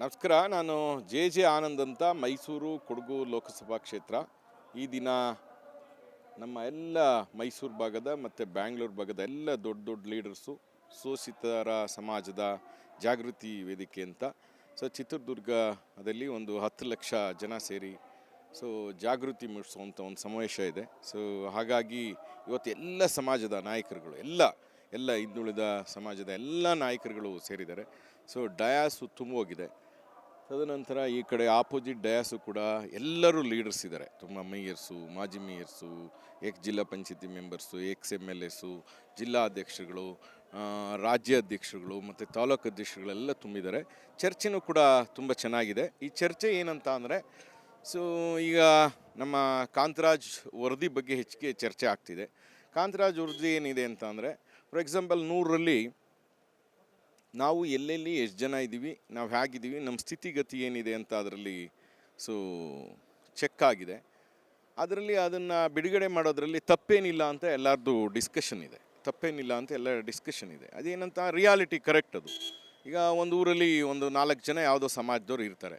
ನಮಸ್ಕಾರ, ನಾನು J J Anand ಅಂತ ಮೈಸೂರು ಕೊಡಗು ಲೋಕಸಭಾ ಕ್ಷೇತ್ರ. ಈ ದಿನ ನಮ್ಮ ಎಲ್ಲ ಮೈಸೂರು ಭಾಗದ ಮತ್ತು ಬ್ಯಾಂಗ್ಳೂರು ಭಾಗದ ಎಲ್ಲ ದೊಡ್ಡ ದೊಡ್ಡ ಲೀಡರ್ಸು ಶೋಷಿತರ ಸಮಾಜದ ಜಾಗೃತಿ ವೇದಿಕೆ ಅಂತ. ಸೊ ಚಿತ್ರದುರ್ಗದಲ್ಲಿ ಒಂದು ಹತ್ತು ಲಕ್ಷ ಜನ ಸೇರಿ ಸೊ ಜಾಗೃತಿ ಮೂಡಿಸುವಂಥ ಒಂದು ಸಮಾವೇಶ ಇದೆ. ಸೊ ಹಾಗಾಗಿ ಇವತ್ತು ಎಲ್ಲ ಸಮಾಜದ ನಾಯಕರುಗಳು, ಎಲ್ಲ ಎಲ್ಲ ಹಿಂದುಳಿದ ಸಮಾಜದ ಎಲ್ಲ ನಾಯಕರುಗಳು ಸೇರಿದ್ದಾರೆ. ಸೊ ಡಯಾಸು ತುಂಬೋಗಿದೆ ತದನಂತರ ಈ ಕಡೆ ಆಪೋಸಿಟ್ ಡಯಾಸು ಕೂಡ ಎಲ್ಲರೂ ಲೀಡರ್ಸ್ ಇದ್ದಾರೆ ತುಂಬ ಮೇಯರ್ಸು, ಮಾಜಿ ಮೇಯರ್ಸು ಎಕ್ಸ್ ಜಿಲ್ಲಾ ಪಂಚಾಯತಿ members ex M L S ಜಿಲ್ಲಾ ಅಧ್ಯಕ್ಷರುಗಳು ರಾಜ್ಯ ಅಧ್ಯಕ್ಷರುಗಳು ಮತ್ತು ತಾಲೂಕು ಅಧ್ಯಕ್ಷರುಗಳೆಲ್ಲ ತುಂಬಿದ್ದಾರೆ ಚರ್ಚೆನೂ ಕೂಡ ತುಂಬ ಚೆನ್ನಾಗಿದೆ. ಈ ಚರ್ಚೆ ಏನಂತ ಅಂದರೆ, ಸೊ, ಈಗ ನಮ್ಮ ಕಾಂತರಾಜ್ ವರದಿ ಬಗ್ಗೆ ಹೆಚ್ಚಿಗೆ ಚರ್ಚೆ ಆಗ್ತಿದೆ. ಕಾಂತರಾಜ್ ವರದಿ ಏನಿದೆ ಅಂತ ಅಂದರೆ ಫಾರ್ ಎಕ್ಸಾಂಪಲ್ ನೂರರಲ್ಲಿ ನಾವು ಎಲ್ಲೆಲ್ಲಿ ಎಷ್ಟು ಜನ ಇದ್ದೀವಿ, ನಾವು ಹೇಗಿದ್ದೀವಿ ನಮ್ಮ ಸ್ಥಿತಿಗತಿ ಏನಿದೆ ಅಂತ ಅದರಲ್ಲಿ ಸೊ ಚೆಕ್ ಆಗಿದೆ. ಅದರಲ್ಲಿ ಅದನ್ನು ಬಿಡುಗಡೆ ಮಾಡೋದ್ರಲ್ಲಿ ತಪ್ಪೇನಿಲ್ಲ ಅಂತ ಎಲ್ಲರದ್ದು ಡಿಸ್ಕಷನ್ ಇದೆ. ತಪ್ಪೇನಿಲ್ಲ ಅಂತ ಎಲ್ಲ ಡಿಸ್ಕಷನ್ ಇದೆ. ಅದೇನಂತ ರಿಯಾಲಿಟಿ ಕರೆಕ್ಟ್ ಅದು. ಈಗ ಒಂದು ಊರಲ್ಲಿ ಒಂದು ನಾಲ್ಕು ಜನ ಯಾವುದೋ ಸಮಾಜದವ್ರು ಇರ್ತಾರೆ.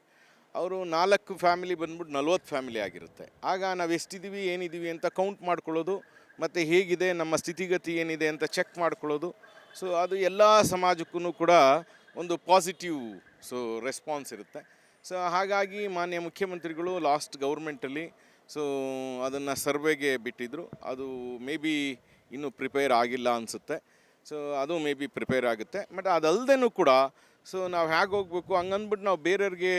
ಅವರು ನಾಲ್ಕು ಫ್ಯಾಮಿಲಿ ಬಂದ್ಬಿಟ್ಟು ನಲ್ವತ್ತು ಫ್ಯಾಮಿಲಿ ಆಗಿರುತ್ತೆ. ಆಗ ನಾವು ಎಷ್ಟಿದ್ದೀವಿ, ಏನಿದ್ದೀವಿ ಅಂತ ಕೌಂಟ್ ಮಾಡ್ಕೊಳ್ಳೋದು, ಮತ್ತು ಹೇಗಿದೆ, ನಮ್ಮ ಸ್ಥಿತಿಗತಿ ಏನಿದೆ ಅಂತ ಚೆಕ್ ಮಾಡ್ಕೊಳ್ಳೋದು ಸೊ ಅದು ಎಲ್ಲ ಸಮಾಜಕ್ಕೂ ಕೂಡ ಒಂದು ಪಾಸಿಟಿವ್ ಸೊ ರೆಸ್ಪಾನ್ಸ್ ಇರುತ್ತೆ. ಸೊ ಹಾಗಾಗಿ ಮಾನ್ಯ ಮುಖ್ಯಮಂತ್ರಿಗಳು ಲಾಸ್ಟ್ ಗೌರ್ಮೆಂಟಲ್ಲಿ ಸೊ ಅದನ್ನು ಸರ್ವೆಗೆ ಬಿಟ್ಟಿದ್ದರು ಅದು ಮೇ ಬಿ ಇನ್ನೂ ಪ್ರಿಪೇರ್ ಆಗಿಲ್ಲ ಅನಿಸುತ್ತೆ. ಸೊ ಅದು ಮೇ ಬಿ ಪ್ರಿಪೇರ್ ಆಗುತ್ತೆ. ಬಟ್ ಅದಲ್ಲದೇನೂ ಕೂಡ ಸೊ ನಾವು ಹೇಗೆ ಹೋಗ್ಬೇಕು ಹಂಗಂದ್ಬಿಟ್ಟು ನಾವು ಬೇರೆಯವ್ರಿಗೆ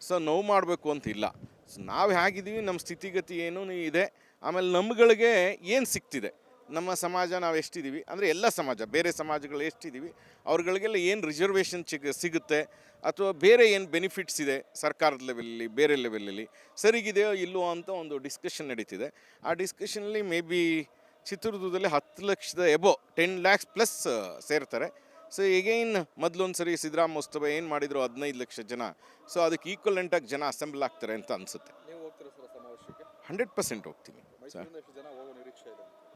ಸೊ ನೋವು ಮಾಡಬೇಕು ಅಂತ ಇಲ್ಲ ಸೊ ನಾವು ಹೇಗಿದ್ದೀವಿ ನಮ್ಮ ಸ್ಥಿತಿಗತಿ ಏನೂ ಇದೆ. ಆಮೇಲೆ ನಮ್ಗಳಿಗೆ ಏನು ಸಿಗ್ತಿದೆ ನಮ್ಮ ಸಮಾಜ ನಾವು ಎಷ್ಟಿದ್ದೀವಿ? ಅಂದರೆ ಎಲ್ಲ ಸಮಾಜ, ಬೇರೆ ಸಮಾಜಗಳು ಎಷ್ಟಿದ್ದೀವಿ? ಅವ್ರುಗಳಿಗೆಲ್ಲ ಏನು ರಿಸರ್ವೇಷನ್ ಸಿಗ ಸಿಗುತ್ತೆ? ಅಥವಾ ಬೇರೆ ಏನು ಬೆನಿಫಿಟ್ಸ್ ಇದೆ ಸರ್ಕಾರದ ಲೆವೆಲಲ್ಲಿ ಬೇರೆ ಲೆವೆಲಲ್ಲಿ ಸರಿಗಿದೆಯೋ ಇಲ್ಲೋ ಅಂತ ಒಂದು ಡಿಸ್ಕಷನ್ ನಡೀತಿದೆ. ಆ ಡಿಸ್ಕಷನಲ್ಲಿ ಮೇ ಬಿ ಚಿತ್ರದುರ್ಗದಲ್ಲಿ ಹತ್ತು ಲಕ್ಷದ ಎಬೋ ಟೆನ್ ಲ್ಯಾಕ್ಸ್ ಪ್ಲಸ್ ಸೇರ್ತಾರೆ. ಸೊ ಎಗೈನ್ ಮೊದಲೊಂದು ಸರಿ ಸಿದ್ದರಾಮೋತ್ಸವ ಏನು ಮಾಡಿದ್ರು ಹದಿನೈದು ಲಕ್ಷ ಜನ. ಸೊ ಅದಕ್ಕೆ ಈಕ್ವಲೆಂಟಾಗಿ ಜನ ಅಸೆಂಬಲ್ ಆಗ್ತಾರೆ ಅಂತ ಅನಿಸುತ್ತೆ. ಹಂಡ್ರೆಡ್ ಪರ್ಸೆಂಟ್ ಹೋಗ್ತೀನಿ.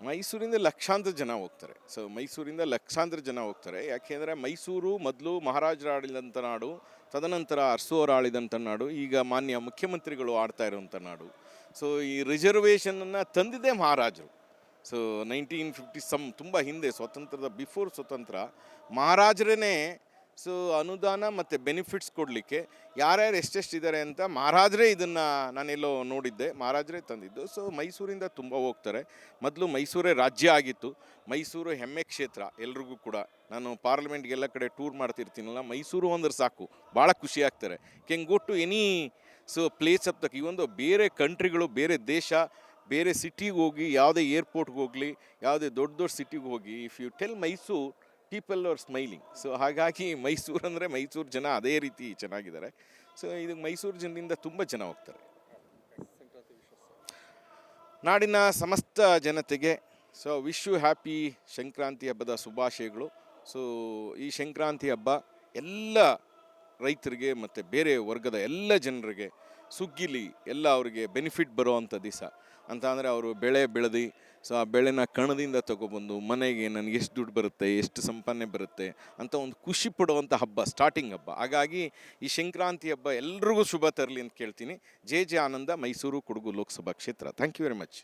ಮೈಸೂರಿಂದ ಲಕ್ಷಾಂತರ ಜನ ಹೋಗ್ತಾರೆ. ಸೊ ಮೈಸೂರಿಂದ ಲಕ್ಷಾಂತರ ಜನ ಹೋಗ್ತಾರೆ. ಯಾಕೆಂದರೆ ಮೈಸೂರು ಮೊದಲು ಮಹಾರಾಜರ ಆಡಿದಂಥ ನಾಡು ತದನಂತರ ಅರಸೋರು ಆಳಿದಂಥ ನಾಡು ಈಗ ಮಾನ್ಯ ಮುಖ್ಯಮಂತ್ರಿಗಳು ಆಡ್ತಾ ಇರುವಂಥ ನಾಡು. ಸೊ ಈ ರಿಸರ್ವೇಷನನ್ನು ತಂದಿದ್ದೇ ಮಹಾರಾಜರು. ಸೊ ನೈನ್ಟೀನ್ ಫಿಫ್ಟಿ ಸಮ್ ತುಂಬ ಹಿಂದೆ ಸ್ವತಂತ್ರದ ಬಿಫೋರ್ ಸ್ವತಂತ್ರ ಮಹಾರಾಜರೇ ಸೊ ಅನುದಾನ ಮತ್ತು ಬೆನಿಫಿಟ್ಸ್ ಕೊಡಲಿಕ್ಕೆ ಯಾರ್ಯಾರು ಎಷ್ಟೆಷ್ಟಿದ್ದಾರೆ ಅಂತ ಮಹಾರಾಜರೇ ಇದನ್ನು ನಾನೆಲ್ಲೋ ನೋಡಿದ್ದೆ. ಮಹಾರಾಜರೇ ತಂದಿದ್ದು. ಸೊ ಮೈಸೂರಿಂದ ತುಂಬ ಹೋಗ್ತಾರೆ. ಮೊದಲು ಮೈಸೂರೇ ರಾಜ್ಯ ಆಗಿತ್ತು. ಮೈಸೂರು ಹೆಮ್ಮೆ ಕ್ಷೇತ್ರ ಎಲ್ರಿಗೂ ಕೂಡ. ನಾನು ಪಾರ್ಲಿಮೆಂಟ್ಗೆಲ್ಲ ಕಡೆ ಟೂರ್ ಮಾಡ್ತಿರ್ತೀನಲ್ಲ, ಮೈಸೂರು ಅಂದ್ರೆ ಸಾಕು. ಭಾಳ ಖುಷಿ ಆಗ್ತಾರೆ. Can go to any so place the ಈ ಒಂದು ಬೇರೆ ಕಂಟ್ರಿಗಳು ಬೇರೆ ದೇಶ ಬೇರೆ ಸಿಟಿಗೆ ಹೋಗಿ, ಯಾವುದೇ ಏರ್ಪೋರ್ಟ್ಗೆ ಹೋಗಲಿ, ಯಾವುದೇ ದೊಡ್ಡ ದೊಡ್ಡ ಸಿಟಿಗೆ ಹೋಗಿ if you tell Mysuru people are smiling so ಹಾಗಾಗಿ ಮೈಸೂರು ಅಂದರೆ ಮೈಸೂರು ಜನ ಅದೇ ರೀತಿ ಚೆನ್ನಾಗಿದ್ದಾರೆ. ಸೊ ಇದು ಮೈಸೂರು ಜನರಿಂದ ತುಂಬ ಜನ ಹೋಗ್ತಾರೆ. ನಾಡಿನ ಸಮಸ್ತ ಜನತೆಗೆ so wish you happy Sankranti ಹಬ್ಬದ ಶುಭಾಶಯಗಳು. ಸೊ ಈ ಸಂಕ್ರಾಂತಿ ಹಬ್ಬ ಎಲ್ಲ ರೈತರಿಗೆ ಮತ್ತು ಬೇರೆ ವರ್ಗದ ಎಲ್ಲ ಜನರಿಗೆ ಸುಗ್ಗಿಲಿ, ಎಲ್ಲ ಅವರಿಗೆ ಬೆನಿಫಿಟ್ ಬರೋವಂಥ ದಿವಸ. ಅಂತ ಅಂದರೆ ಅವರು ಬೆಳೆ ಬೆಳೆದು, ಸೊ ಆ ಬೆಳೆನ ಕಣದಿಂದ ತಗೊಬಂದು ಮನೆಗೆ ನನಗೆ ಎಷ್ಟು ದುಡ್ಡು ಬರುತ್ತೆ, ಎಷ್ಟು ಸಂಪಾದನೆ ಬರುತ್ತೆ ಅಂತ ಒಂದು ಖುಷಿ ಪಡುವಂಥ ಹಬ್ಬ ಸ್ಟಾರ್ಟಿಂಗ್ ಹಬ್ಬ. ಹಾಗಾಗಿ ಈ ಸಂಕ್ರಾಂತಿ ಹಬ್ಬ ಎಲ್ರಿಗೂ ಶುಭ ತರಲಿ ಅಂತ ಕೇಳ್ತೀನಿ. ಜೆ ಜೆ ಆನಂದ, ಮೈಸೂರು ಕೊಡಗು ಲೋಕಸಭಾ ಕ್ಷೇತ್ರ. Thank you very much